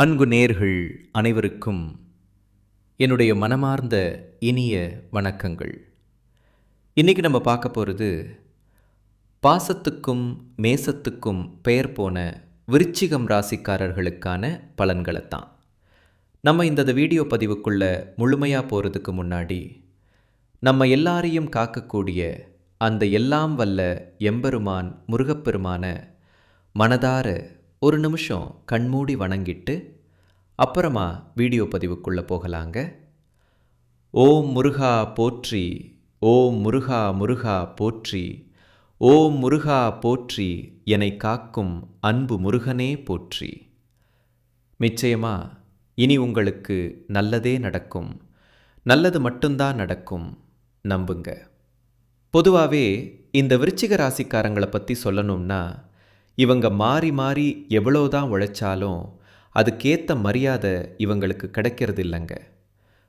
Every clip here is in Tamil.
அன்பு நேர்கள் அனைவருக்கும் என்னுடைய மனமார்ந்த இனிய வணக்கங்கள். இன்றைக்கி நம்ம பார்க்க போகிறது பாசத்துக்கும் மேசத்துக்கும் பெயர் போன விருச்சிகம் ராசிக்காரர்களுக்கான பலன்களைத்தான். நம்ம இந்த வீடியோ பதிவுக்குள்ளே முழுமையாக போகிறதுக்கு முன்னாடி நம்ம எல்லாரையும் காக்கக்கூடிய அந்த எல்லாம் வல்ல எம்பெருமான் முருகப்பெருமான மனதார ஒரு நிமிஷம் கண்மூடி வணங்கிட்டு அப்புறமா வீடியோ பதிவுக்குள்ளே போகலாங்க. ஓம் முருகா போற்றி ஓம் முருகா முருகா போற்றி ஓம் முருகா போற்றி என்னை காக்கும் அன்பு முருகனே போற்றி. நிச்சயமா இனி உங்களுக்கு நல்லதே நடக்கும். நல்லது மட்டும்தான் நடக்கும் நம்புங்க. பொதுவாகவே இந்த விருச்சிக ராசிக்காரங்களை பற்றி சொல்லணும்னா இவங்க மாறி மாறி எவ்வளோதான் உழைச்சாலும் அதுக்கேற்ற மரியாதை இவங்களுக்கு கிடைக்கிறது இல்லைங்க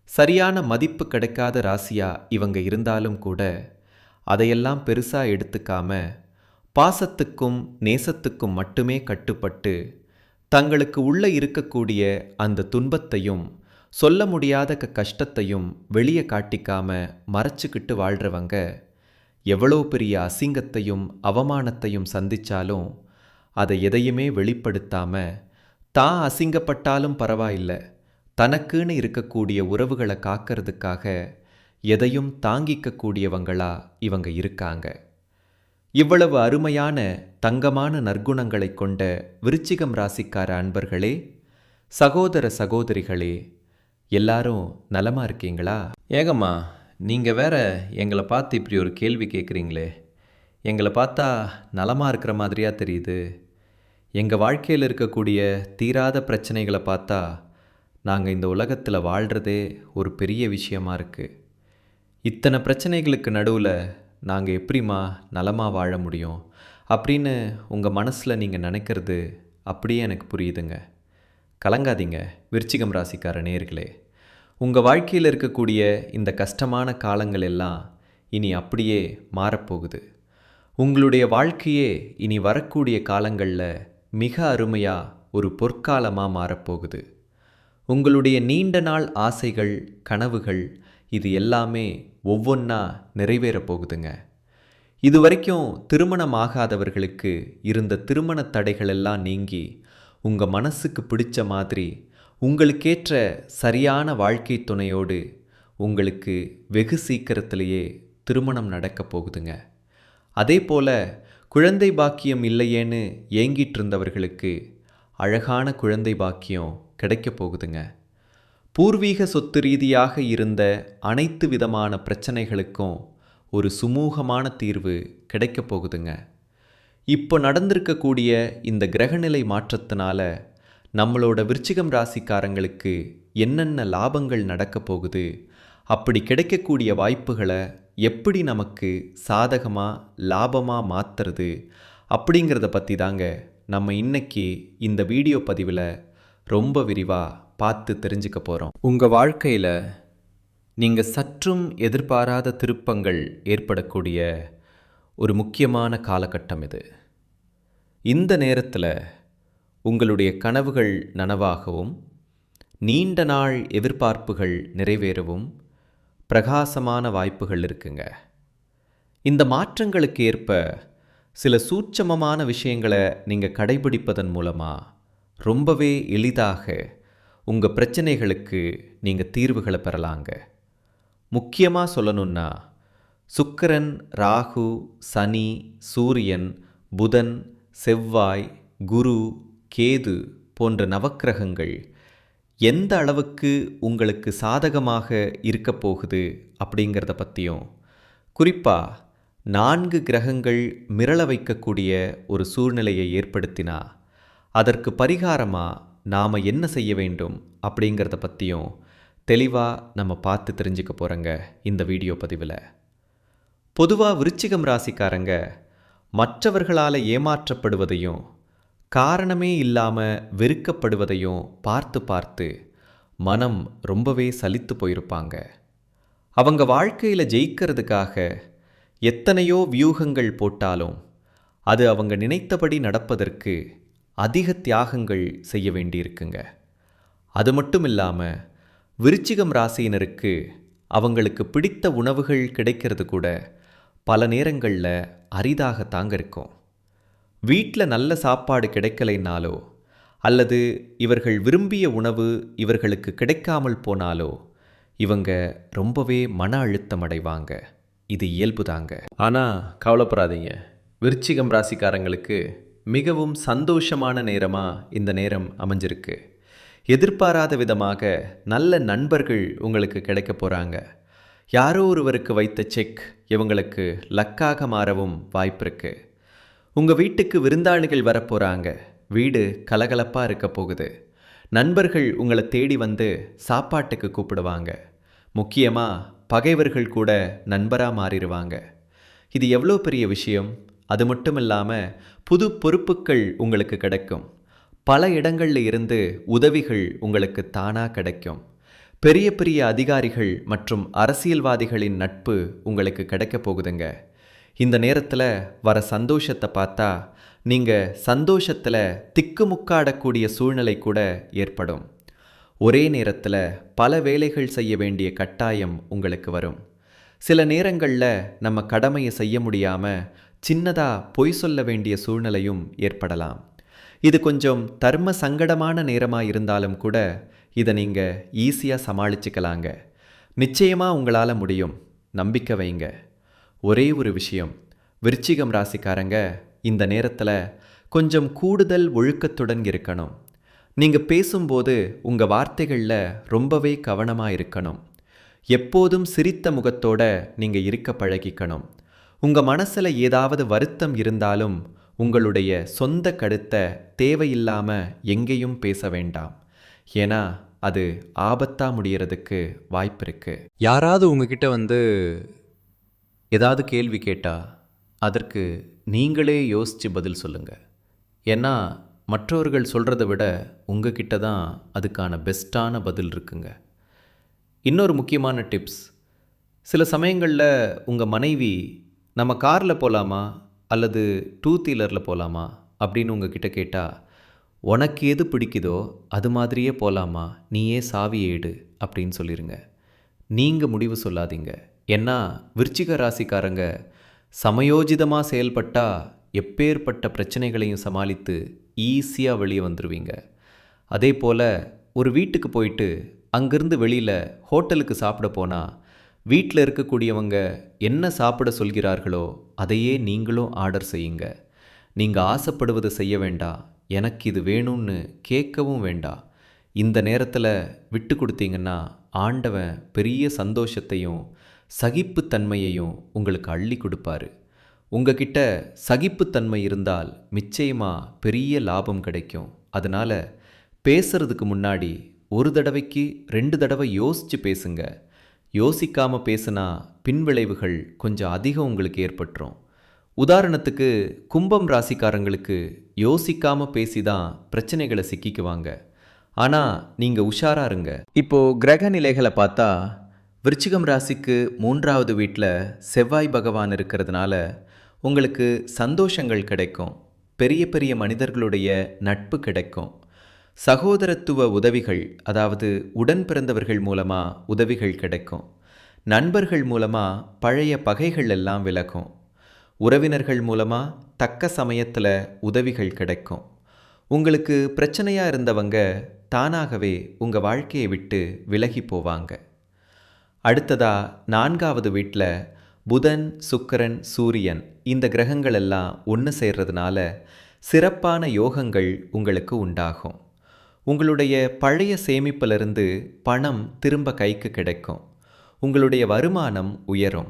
சரியான மதிப்பு கிடைக்காத ராசியாக இவங்க இருந்தாலும் கூட அதையெல்லாம் பெருசாக எடுத்துக்காம பாசத்துக்கும் நேசத்துக்கும் மட்டுமே கட்டுப்பட்டு தங்களுக்கு உள்ளே இருக்கக்கூடிய அந்த துன்பத்தையும் சொல்ல முடியாத க கஷ்டத்தையும் வெளியே காட்டிக்காம மறைச்சிக்கிட்டு வாழ்கிறவங்க எவ்வளோ பெரிய அசிங்கத்தையும் அவமானத்தையும் சந்திச்சாலும் அதை எதையுமே வெளிப்படுத்தாம தான் அசிங்கப்பட்டாலும் பரவாயில்ல. தனக்குன்னு இருக்கக்கூடிய உறவுகளை காக்கிறதுக்காக எதையும் தாங்கிக்கக்கூடியவங்களா இவங்க இருக்காங்க. இவ்வளவு அருமையான தங்கமான நற்குணங்களை கொண்ட விருச்சிகம் ராசிக்கார அன்பர்களே சகோதர சகோதரிகளே எல்லாரும் நலமா இருக்கீங்களா? ஏகம்மா நீங்கள் வேற எங்களை பார்த்து இப்படி ஒரு கேள்வி கேட்குறீங்களே எங்களை பார்த்தா நலமாக இருக்கிற மாதிரியா தெரியுது. எங்கள் வாழ்க்கையில் இருக்கக்கூடிய தீராத பிரச்சனைகளை பார்த்தா நாங்கள் இந்த உலகத்தில் வாழ்கிறதே ஒரு பெரிய விஷயமா இருக்குது இத்தனை பிரச்சனைகளுக்கு நடுவில் நாங்கள் எப்படிம்மா நலமாக வாழ முடியும்? அப்படின்னு உங்கள் மனசில் நீங்கள் நினைக்கிறது அப்படியே எனக்கு புரியுதுங்க. கலங்காதீங்க விருச்சிகம் ராசிக்கார நேர்களே உங்கள் வாழ்க்கையில் இருக்கக்கூடிய இந்த கஷ்டமான காலங்கள் எல்லாம் இனி அப்படியே மாறப்போகுது. உங்களுடைய வாழ்க்கையே இனி வரக்கூடிய காலங்களில் மிக அருமையாக ஒரு பொற்காலமாக மாறப்போகுது. உங்களுடைய நீண்ட நாள் ஆசைகள் கனவுகள் இது எல்லாமே ஒவ்வொன்றா நிறைவேறப் போகுதுங்க. இது வரைக்கும் திருமணம் ஆகாதவர்களுக்கு இருந்த திருமண தடைகள் எல்லாம் நீங்கி உங்கள் மனசுக்கு பிடிச்ச மாதிரி உங்களுக்கேற்ற சரியான வாழ்க்கை துணையோடு உங்களுக்கு வெகு சீக்கிரத்திலேயே திருமணம் நடக்கப் போகுதுங்க. அதே போல் குழந்தை பாக்கியம் இல்லையேன்னு ஏங்கிட்டு இருந்தவர்களுக்கு அழகான குழந்தை பாக்கியம் கிடைக்கப் போகுதுங்க. பூர்வீக சொத்து ரீதியாக இருந்த அனைத்து விதமான பிரச்சனைகளுக்கும் ஒரு சுமூகமான தீர்வு கிடைக்கப் போகுதுங்க. இப்போ நடந்திருக்கக்கூடிய இந்த கிரகநிலை மாற்றத்தினால நம்மளோட விருச்சிகம் ராசிக்காரங்களுக்கு என்னென்ன லாபங்கள் நடக்கப் போகுது அப்படி கிடைக்கக்கூடிய வாய்ப்புகளை எப்படி நமக்கு சாதகமாக லாபமாக மாற்றுறது அப்படிங்கிறத பற்றி தாங்க நம்ம இன்னைக்கு இந்த வீடியோ பதிவில் ரொம்ப விரிவாக பார்த்து தெரிஞ்சுக்க போகிறோம் உங்கள் வாழ்க்கையில் நீங்கள் சற்றும் எதிர்பாராத திருப்பங்கள் ஏற்படக்கூடிய ஒரு முக்கியமான காலகட்டம் இது. இந்த நேரத்தில் உங்களுடைய கனவுகள் நனவாகவும் நீண்ட நாள் எதிர்பார்ப்புகள் நிறைவேறவும் பிரகாசமான வாய்ப்புகள் இருக்குங்க. இந்த மாற்றங்களுக்கு ஏற்ப சில சூட்சமமான விஷயங்களை நீங்கள் கடைபிடிப்பதன் மூலமாக ரொம்பவே எளிதாக உங்கள் பிரச்சனைகளுக்கு நீங்கள் தீர்வுகளை பெறலாங்க. முக்கியமாக சொல்லணுன்னா சுக்கிரன் ராகு சனி சூரியன் புதன் செவ்வாய் குரு கேது போன்ற நவக்கிரகங்கள் எந்த அளவுக்கு உங்களுக்கு சாதகமாக இருக்க போகுது அப்படிங்கிறத பற்றியும் குறிப்பாக நான்கு கிரகங்கள் மிரள வைக்கக்கூடிய ஒரு சூழ்நிலையை ஏற்படுத்தினா அதற்கு பரிகாரமாக நாம் என்ன செய்ய வேண்டும் அப்படிங்கிறத பற்றியும் தெளிவாக நம்ம பார்த்து தெரிஞ்சுக்க போகிறோங்க இந்த வீடியோ பதிவில். பொதுவாக விருச்சிகம் ராசிக்காரங்க மற்றவர்களால் ஏமாற்றப்படுவதையும் காரணமே இல்லாமல் வெறுக்கப்படுவதையும் பார்த்து பார்த்து மனம் ரொம்பவே சலித்து போயிருப்பாங்க. அவங்க வாழ்க்கையில் ஜெயிக்கிறதுக்காக எத்தனையோ வியூகங்கள் போட்டாலும் அது அவங்க நினைத்தபடி நடப்பதற்கு அதிக தியாகங்கள் செய்ய வேண்டியிருக்குங்க. அது மட்டும் இல்லாமல் விருச்சிகம் ராசியினருக்கு அவங்களுக்கு பிடித்த உணவுகள் கிடைக்கிறது கூட பல நேரங்களில் அரிதாக தாங்க இருக்கும். வீட்டில் நல்ல சாப்பாடு கிடைக்கலைனாலோ அல்லது இவர்கள் விரும்பிய உணவு இவர்களுக்கு கிடைக்காமல் போனாலோ இவங்க ரொம்பவே மன அழுத்தம் அடைவாங்க. இது இயல்புதாங்க. ஆனால் கவலைப்படாதீங்க. விருச்சிகம் ராசிக்காரங்களுக்கு மிகவும் சந்தோஷமான நேரமாக இந்த நேரம் அமைஞ்சிருக்கு. எதிர்பாராத விதமாக நல்ல நண்பர்கள் உங்களுக்கு கிடைக்க போகிறாங்க யாரோ ஒருவருக்கு வைத்த செக் இவங்களுக்கு லக்காக மாறவும் வாய்ப்பு இருக்குது உங்கள் வீட்டுக்கு விருந்தாளிகள் வரப்போகிறாங்க வீடு கலகலப்பாக இருக்க போகுது. நண்பர்கள் உங்களை தேடி வந்து சாப்பாட்டுக்கு கூப்பிடுவாங்க. முக்கியமாக பகைவர்கள் கூட நண்பராக மாறிடுவாங்க. இது எவ்வளோ பெரிய விஷயம்? அது மட்டும் இல்லாமல் புது பொறுப்புகள் உங்களுக்கு கிடைக்கும். பல இடங்களில் இருந்து உதவிகள் உங்களுக்கு தானாக கிடைக்கும். பெரிய பெரிய அதிகாரிகள் மற்றும் அரசியல்வாதிகளின் நட்பு உங்களுக்கு கிடைக்க போகுதுங்க. இந்த நேரத்தில் வர சந்தோஷத்தை பார்த்தா நீங்கள் சந்தோஷத்தில் திக்குமுக்காடக்கூடிய சூழ்நிலை கூட ஏற்படும். ஒரே நேரத்தில் பல வேலைகள் செய்ய வேண்டிய கட்டாயம் உங்களுக்கு வரும். சில நேரங்களில் நம்ம கடமையை செய்ய முடியாமல் சின்னதாக பொய் சொல்ல வேண்டிய சூழ்நிலையும் ஏற்படலாம். இது கொஞ்சம் தர்ம சங்கடமான நேரமாக இருந்தாலும் கூட இதை நீங்கள் ஈஸியாக சமாளிச்சுக்கலாங்க. நிச்சயமாக உங்களால் முடியும். நம்பிக்கை வைங்க. ஒரே ஒரு விஷயம். விருச்சிகம் ராசிக்காரங்க இந்த நேரத்தில் கொஞ்சம் கூடுதல் ஒழுக்கத்துடன் இருக்கணும். நீங்கள் பேசும்போது உங்கள் வார்த்தைகளில் ரொம்பவே கவனமாக இருக்கணும். எப்போதும் சிரித்த முகத்தோட நீங்கள் இருக்க பழகிக்கணும். உங்கள் மனசில் ஏதாவது வருத்தம் இருந்தாலும் உங்களுடைய சொந்த கருத்தை தேவையில்லாமல் எங்கேயும் பேச வேண்டாம். ஏன்னா அது ஆபத்தாக முடியறதுக்கு வாய்ப்பு இருக்கு. யாராவது உங்ககிட்ட வந்து ஏதாவது கேள்வி கேட்டால் அதற்கு நீங்களே யோசித்து பதில் சொல்லுங்கள் ஏன்னா மற்றவர்கள் சொல்கிறத விட உங்ககிட்ட தான் அதுக்கான பெஸ்ட்டான பதில் இருக்குங்க. இன்னொரு முக்கியமான டிப்ஸ். சில சமயங்களில் உங்கள் மனைவி நம்ம காரில் போகலாமா அல்லது டூ வீலரில் போகலாமா அப்படின்னு உங்ககிட்ட கேட்டால் உனக்கு எது பிடிக்குதோ அது மாதிரியே போகலாமா நீயே சாவி ஏடு அப்படின்னு சொல்லிடுங்க நீங்கள் முடிவு சொல்லாதீங்க. ஏன்னா விருச்சிக ராசிக்காரங்க சமயோஜிதமாக செயல்பட்டால் எப்பேற்பட்ட பிரச்சனைகளையும் சமாளித்து ஈஸியாக வெளியே வந்துடுவீங்க அதே போல் ஒரு வீட்டுக்கு போயிட்டு அங்கேருந்து வெளியில் ஹோட்டலுக்கு சாப்பிட போனால் வீட்டில் இருக்கக்கூடியவங்க என்ன சாப்பிட சொல்கிறார்களோ அதையே நீங்களும் ஆர்டர் செய்யுங்க. நீங்கள் ஆசைப்படுவதை செய்ய வேண்டாம் எனக்கு இது வேணும்னு கேட்கவும் வேண்டாம் இந்த நேரத்தில் விட்டு கொடுத்தீங்கன்னா ஆண்டவன் பெரிய சந்தோஷத்தையும் சகிப்புத்தன்மையையும் உங்களுக்கு அள்ளி கொடுப்பாரு. உங்ககிட்ட சகிப்புத்தன்மை இருந்தால் நிச்சயமாக பெரிய லாபம் கிடைக்கும். அதனால் பேசுறதுக்கு முன்னாடி ஒரு தடவைக்கு ரெண்டு தடவை யோசித்து பேசுங்க. யோசிக்காமல் பேசுனா பின்விளைவுகள் கொஞ்சம் அதிகம் உங்களுக்கு ஏற்பட்டுரும். உதாரணத்துக்கு கும்பம் ராசிக்காரங்களுக்கு யோசிக்காமல் பேசி தான் பிரச்சனைகளை சிக்கிக்குவாங்க. ஆனால் நீங்கள் உஷாரா இருங்க. இப்போது கிரக நிலைகளை பார்த்தா விருச்சிகம் ராசிக்கு மூன்றாவது வீட்டில் செவ்வாய் பகவான் இருக்கிறதுனால உங்களுக்கு சந்தோஷங்கள் கிடைக்கும். பெரிய பெரிய மனிதர்களுடைய நட்பு கிடைக்கும். சகோதரத்துவ உதவிகள் அதாவது உடன் பிறந்தவர்கள் மூலமாக உதவிகள் கிடைக்கும். நண்பர்கள் மூலமாக பழைய பகைகள் எல்லாம் விலகும். உறவினர்கள் மூலமாக தக்க சமயத்தில் உதவிகள் கிடைக்கும். உங்களுக்கு பிரச்சனையாக இருந்தவங்க தானாகவே உங்கள் வாழ்க்கையை விட்டு விலகி போவாங்க. அடுத்ததா நான்காவது வீட்டில் புதன் சுக்கிரன் சூரியன் இந்த கிரகங்கள் எல்லாம் ஒன்று சேர்றதுனால சிறப்பான யோகங்கள் உங்களுக்கு உண்டாகும். உங்களுடைய பழைய சேமிப்பிலிருந்து பணம் திரும்ப கைக்கு கிடைக்கும். உங்களுடைய வருமானம் உயரும்.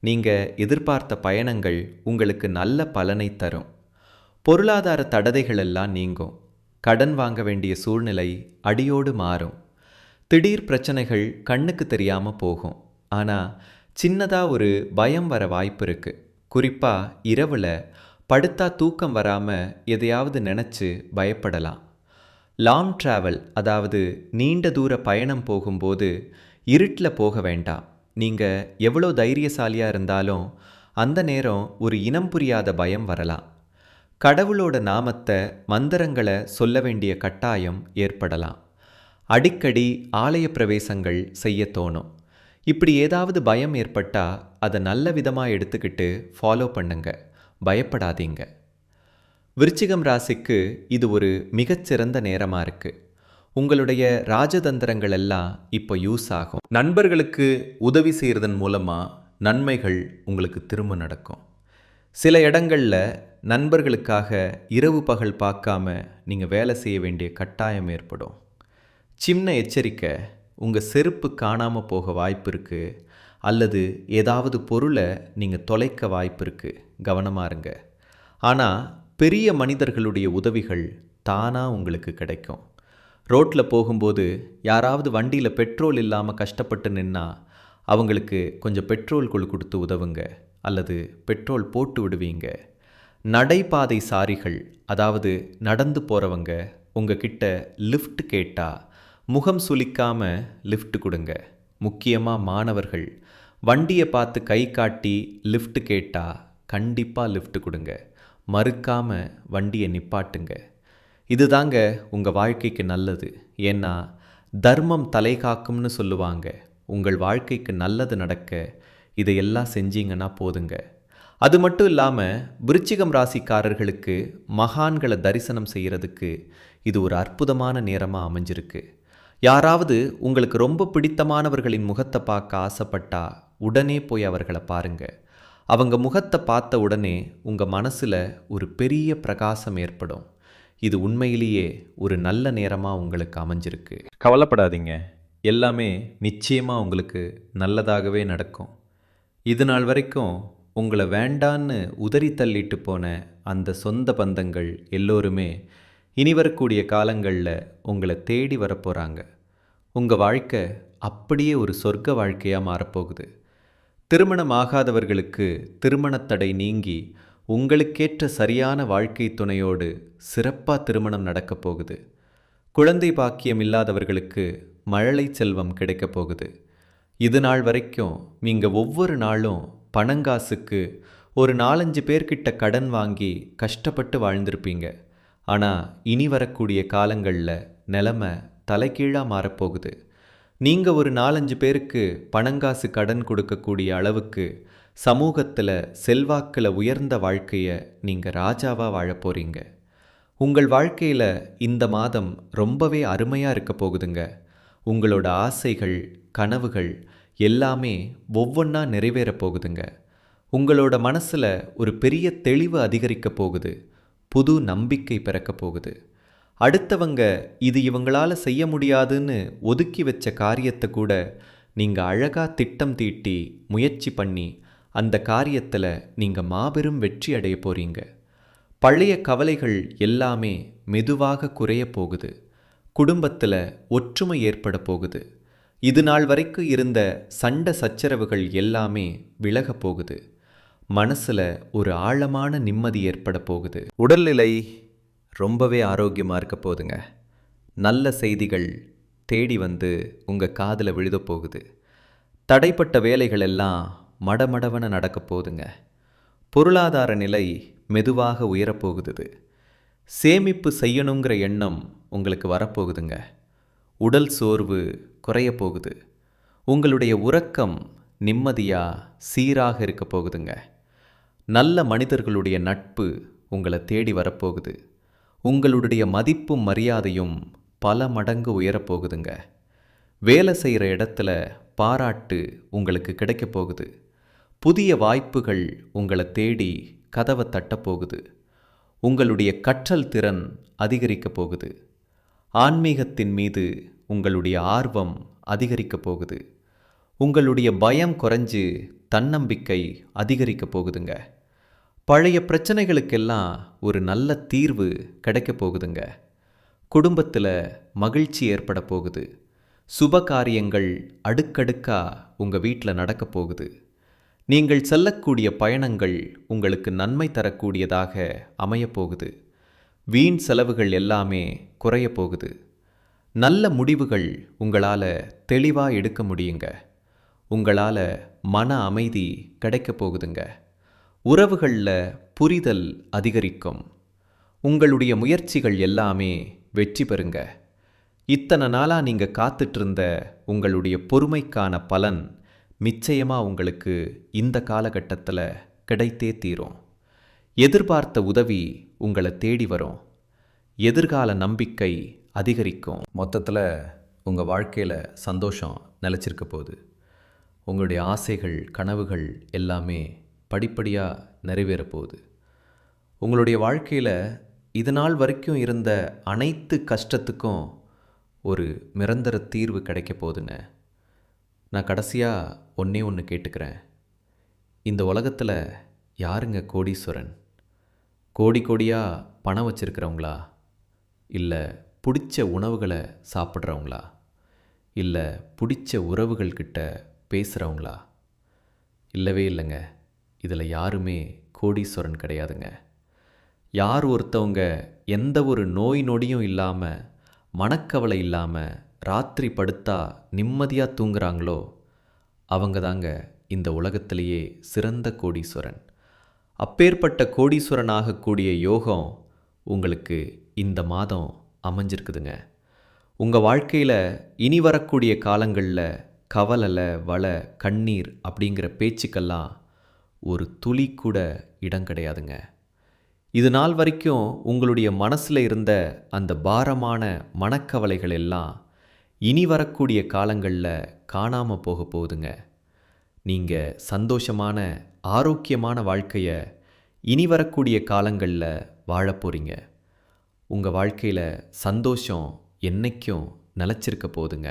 நீங்கள் எதிர்பார்த்த பயணங்கள் உங்களுக்கு நல்ல பலனை தரும். பொருளாதார தடதைகள் எல்லாம் நீங்கும். கடன் வாங்க வேண்டிய சூழ்நிலை அடியோடு மாறும். திடீர் பிரச்சனைகள் கண்ணுக்கு தெரியாமல் போகும். ஆனால் சின்னதாக ஒரு பயம் வர வாய்ப்பு இருக்குது குறிப்பாக இரவில் படுத்தா தூக்கம் வராமல் எதையாவது நினச்சி பயப்படலாம். லாங் ட்ராவல் அதாவது நீண்ட தூர பயணம் போகும்போது இருட்டில் போக வேண்டாம். நீங்கள் எவ்வளோ தைரியசாலியாக இருந்தாலும் அந்த நேரம் ஒரு இனம் புரியாத பயம் வரலாம். கடவுளோட நாமத்தை மந்திரங்களை சொல்ல வேண்டிய கட்டாயம் ஏற்படலாம். அடிக்கடி ஆலய பிரவேசங்கள் செய்ய தோணும். இப்படி ஏதாவது பயம் ஏற்பட்டால் அதை நல்ல விதமாக எடுத்துக்கிட்டு ஃபாலோ பண்ணுங்க. பயப்படாதீங்க. விருச்சிகம் ராசிக்கு இது ஒரு மிகச்சிறந்த நேரமாக இருக்குது உங்களுடைய ராஜதந்திரங்கள் எல்லாம் இப்போ யூஸ் ஆகும். நண்பர்களுக்கு உதவி செய்கிறதன் மூலமாக நன்மைகள் உங்களுக்கு திரும்ப நடக்கும். சில இடங்களில் நண்பர்களுக்காக இரவு பகல் பார்க்காம நீங்கள் வேலை செய்ய வேண்டிய கட்டாயம் ஏற்படும். சின்ன எச்சரிக்கை உங்கள் செருப்பு காணாமல் போக வாய்ப்பு இருக்குது அல்லது ஏதாவது பொருளை நீங்கள் தொலைக்க வாய்ப்பு இருக்குது கவனமாக இருங்க. ஆனால் பெரிய மனிதர்களுடைய உதவிகள் தானாக உங்களுக்கு கிடைக்கும். ரோட்டில் போகும்போது யாராவது வண்டியில் பெட்ரோல் இல்லாமல் கஷ்டப்பட்டு நின்னா அவங்களுக்கு கொஞ்சம் பெட்ரோல் குழு கொடுத்து உதவுங்க அல்லது பெட்ரோல் போட்டு விடுவீங்க. நடைபாதை சாரிகள் அதாவது நடந்து போகிறவங்க உங்ககிட்ட லிஃப்ட் கேட்டால் முகம் சுளிக்காமல் லிஃப்ட் கொடுங்க. முக்கியமாக மாணவர்கள் வண்டியை பார்த்து கை காட்டி லிஃப்ட் கேட்டால் கண்டிப்பாக லிஃப்ட் கொடுங்க. மறுக்காமல் வண்டியை நிப்பாட்டுங்க. இதுதாங்க உங்கள் வாழ்க்கைக்கு நல்லது. ஏன்னா தர்மம் தலை காக்கும்னு சொல்லுவாங்க. உங்கள் வாழ்க்கைக்கு நல்லது நடக்க இதையெல்லாம் செஞ்சீங்கன்னா போதுங்க. அது மட்டும் இல்லாமல் விருச்சிகம் ராசிக்காரர்களுக்கு மகான்களை தரிசனம் செய்கிறதுக்கு இது ஒரு அற்புதமான நேரமாக அமைஞ்சிருக்கு. யாராவது உங்களுக்கு ரொம்ப பிடித்தமானவர்களின் முகத்தை பார்க்க ஆசைப்பட்டா உடனே போய் அவர்களை பாருங்க. அவங்க முகத்தை பார்த்த உடனே உங்கள் மனசில் ஒரு பெரிய பிரகாசம் ஏற்படும். இது உண்மையிலேயே ஒரு நல்ல நேரமாக உங்களுக்கு அமைஞ்சிருக்கு. கவலைப்படாதீங்க. எல்லாமே நிச்சயமாக உங்களுக்கு நல்லதாகவே நடக்கும். இது நாள் வரைக்கும் உங்களை வேண்டான்னு உதறி தள்ளிட்டு போன அந்த சொந்த பந்தங்கள் எல்லோருமே இனி வரக்கூடிய காலங்களில் உங்களை தேடி வரப்போகிறாங்க உங்கள் வாழ்க்கை அப்படியே ஒரு சொர்க்க வாழ்க்கையாக மாறப்போகுது. திருமணம் ஆகாதவர்களுக்கு திருமணத்தடை நீங்கி உங்களுக்கேற்ற சரியான வாழ்க்கை துணையோடு சிறப்பாக திருமணம் நடக்கப் போகுது. குழந்தை பாக்கியம் இல்லாதவர்களுக்கு மழலை செல்வம் கிடைக்கப் போகுது. இது நாள் வரைக்கும் நீங்கள் ஒவ்வொரு நாளும் பணங்காசுக்கு ஒரு நாலஞ்சு பேர்கிட்ட கடன் வாங்கி கஷ்டப்பட்டு வாழ்ந்திருப்பீங்க. ஆனால் இனி வரக்கூடிய காலங்களில் நிலமை தலைகீழாக மாறப்போகுது. நீங்கள் ஒரு நாலஞ்சு பேருக்கு பணங்காசு கடன் கொடுக்கக்கூடிய அளவுக்கு சமூகத்தில் செல்வாக்கில் உயர்ந்த வாழ்க்கையை நீங்கள் ராஜாவாக வாழ போகிறீங்க உங்கள் வாழ்க்கையில் இந்த மாதம் ரொம்பவே அருமையாக இருக்க போகுதுங்க. உங்களோட ஆசைகள் கனவுகள் எல்லாமே ஒவ்வொன்றா நிறைவேறப் போகுதுங்க. உங்களோட மனசில் ஒரு பெரிய தெளிவு அதிகரிக்க போகுது. புது நம்பிக்கை பிறக்கப் போகுது. அடுத்தவங்க இது இவங்களால செய்ய முடியாதுன்னு ஒதுக்கி வச்ச காரியத்தை கூட நீங்கள் அழகாக திட்டம் தீட்டி முயற்சி பண்ணி அந்த காரியத்தில் நீங்கள் மாபெரும் வெற்றி அடைய போகிறீங்க பழைய கவலைகள் எல்லாமே மெதுவாக குறைய போகுது. குடும்பத்தில் ஒற்றுமை ஏற்பட போகுது. இது நாள் வரைக்கும் இருந்த சண்டை சச்சரவுகள் எல்லாமே விலகப் போகுது. மனசில் ஒரு ஆழமான நிம்மதி ஏற்பட போகுது. உடல்நிலை ரொம்பவே ஆரோக்கியமாக இருக்க போகுதுங்க. நல்ல செய்திகள் தேடி வந்து உங்கள் காதில் விழுத போகுது. தடைப்பட்ட வேலைகள் எல்லாம் மடமடவன நடக்க போகுதுங்க. பொருளாதார நிலை மெதுவாக உயரப்போகுது சேமிப்பு செய்யணுங்கிற எண்ணம் உங்களுக்கு வரப்போகுதுங்க உடல் சோர்வு குறைய போகுது. உங்களுடைய உறக்கம் நிம்மதியாக சீராக இருக்க போகுதுங்க. நல்ல மனிதர்களுடைய நட்பு உங்களை தேடி வரப்போகுது. உங்களுடைய மதிப்பும் மரியாதையும் பல மடங்கு உயரப்போகுதுங்க. வேலை செய்கிற இடத்துல பாராட்டு உங்களுக்கு கிடைக்க போகுது. புதிய வாய்ப்புகள் உங்களை தேடி கதவை தட்டப்போகுது உங்களுடைய கற்றல் திறன் அதிகரிக்க போகுது. ஆன்மீகத்தின் மீது உங்களுடைய ஆர்வம் அதிகரிக்க போகுது. உங்களுடைய பயம் குறைஞ்சு தன்னம்பிக்கை அதிகரிக்க போகுதுங்க. பழைய பிரச்சனைகளுக்கெல்லாம் ஒரு நல்ல தீர்வு கிடைக்க போகுதுங்க. குடும்பத்தில் மகிழ்ச்சி ஏற்பட போகுது. சுப காரியங்கள் அடுக்கடுக்காக உங்கள் வீட்டில் நடக்க போகுது. நீங்கள் செல்லக்கூடிய பயணங்கள் உங்களுக்கு நன்மை தரக்கூடியதாக அமையப்போகுது வீண் செலவுகள் எல்லாமே குறைய போகுது. நல்ல முடிவுகள் உங்களால் தெளிவாக எடுக்க முடியுங்க. உங்களால் மன அமைதி கிடைக்கப் போகுதுங்க. உறவுகளில் புரிதல் அதிகரிக்கும். உங்களுடைய முயற்சிகள் எல்லாமே வெற்றி பெறுங்க. இத்தனை நாளாக நீங்கள் காத்துட்ருந்த உங்களுடைய பொறுமைக்கான பலன் நிச்சயமாக உங்களுக்கு இந்த காலகட்டத்தில் கிடைத்தே தீரும். எதிர்பார்த்த உதவி உங்களை தேடி வரும். எதிர்கால நம்பிக்கை அதிகரிக்கும். மொத்தத்தில் உங்கள் வாழ்க்கையில் சந்தோஷம் நிலச்சிருக்க போகுது. உங்களுடைய ஆசைகள் கனவுகள் எல்லாமே படிப்படியாக நிறைவேறப்போகுது. உங்களுடைய வாழ்க்கையில் இது நாள் வரைக்கும் இருந்த அனைத்து கஷ்டத்துக்கும் ஒரு நிரந்தர தீர்வு கிடைக்க போகுதுன்னு நான் கடைசியாக ஒன்றே ஒன்று கேட்டுக்கிறேன். இந்த உலகத்தில் யாருங்க கோடீஸ்வரன்? கோடி கோடியாக பணம் வச்சுருக்கிறவங்களா? இல்லை பிடிச்ச உணவுகளை சாப்பிட்றவங்களா? இல்லை பிடிச்ச உறவுகள்கிட்ட பேசுகிறவங்களா இல்லவே இல்லைங்க. இதில் யாருமே கோடீஸ்வரன் கிடையாதுங்க. யார் ஒருத்தவங்க எந்த ஒரு நோய் நொடியும் இல்லாமல் மனக்கவலை இல்லாமல் ராத்திரி படுத்தா நிம்மதியாக தூங்குறாங்களோ அவங்க தாங்க இந்த உலகத்திலேயே சிறந்த கோடீஸ்வரன். அப்பேற்பட்ட கோடீஸ்வரன் ஆகக்கூடிய யோகம் உங்களுக்கு இந்த மாதம் அமைஞ்சிருக்குதுங்க. உங்கள் வாழ்க்கையில் இனி வரக்கூடிய காலங்களில் கவலலை வள கண்ணீர் அப்படிங்கிற பேச்சுக்கெல்லாம் ஒரு துளி கூட இடம் கிடையாதுங்க. இது நாள் வரைக்கும் உங்களுடைய மனசில் இருந்த அந்த பாரமான மனக்கவலைகள் எல்லாம் இனி வரக்கூடிய காலங்களில் காணாமல் போக போகுதுங்க. நீங்கள் சந்தோஷமான ஆரோக்கியமான வாழ்க்கையை இனி வரக்கூடிய காலங்களில் வாழ போகிறீங்க உங்கள் வாழ்க்கையில் சந்தோஷம் என்றைக்கும் நிலச்சிருக்க போகுதுங்க.